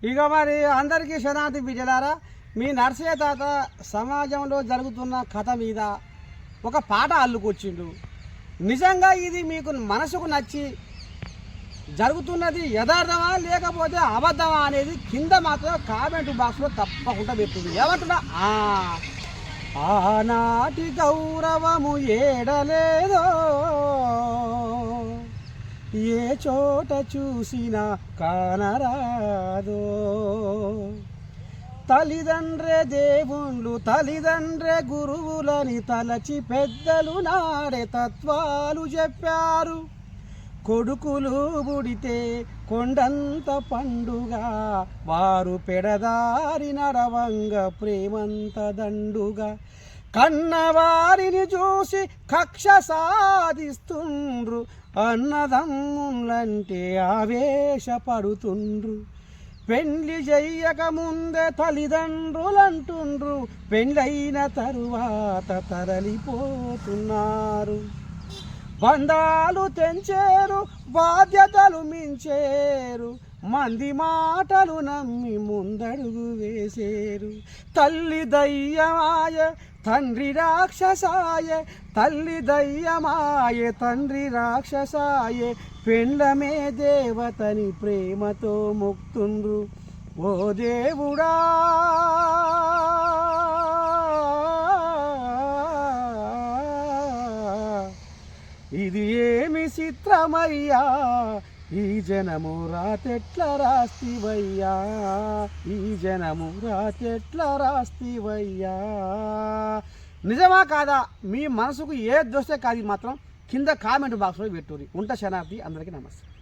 ఇక మరి అందరికీ శనార్థి బిడ్డలారా మీ నర్సయ్య తాత సమాజంలో జరుగుతున్న కథ మీద ఒక పాట అల్లుకొచ్చిండు. నిజంగా ఇది మీకు మనసుకు నచ్చి జరుగుతున్నది యథార్థమా లేకపోతే అబద్ధమా అనేది కింద మాత్రం కామెంట్ బాక్స్లో తప్పకుండా పెట్టుకుంది ఏమంటున్నా? ఆ, ఆనాటి గౌరవము ఏడలేదో ఏ చోట చూసినా కానరాదో. తల్లిదండ్రే దేవుళ్ళు తల్లిదండ్రే గురువులని తలచి పెద్దలు నాడే తత్వాలు చెప్పారు. కొడుకులు బుడితే కొండంత పండుగ వారు పెడదారి నడవంగ ప్రేమంత దండుగా. కన్నవారిని చూసి కక్ష సాధిస్తుండ్రు అన్నదమ్ములంటే ఆవేశపడుతుండ్రు. పెండ్లి చెయ్యక ముందే తల్లిదండ్రులంటుండ్రు. పెండ్లైన తరువాత తరలిపోతున్నారు. బంధాలు తెంచేరు బాధ్యతలు మించేరు. మంది మాటలు నమ్మి ముందడుగు వేసేరు. తల్లి దయ్యమాయ తండ్రి రాక్షసాయే తల్లి దయ్యమాయే తండ్రి రాక్షసాయే పెండమే దేవతని ప్రేమతో ముక్తుండ్రు. ఓ దేవుడా! ఇది ఏమి చిత్రమయ్యా? ఈ జనము రాతెట్ల రాస్తివయ్యా. ఈ జనము రాతెట్ల రాస్తివయ్యా. నిజమా కాదా? మీ మనసుకు ఏ దోస్తే కాదు మాత్రం. కింద కామెంట్ బాక్స్లో పెట్టుర్రి. ఉంట శనార్థి అందరికీ నమస్తే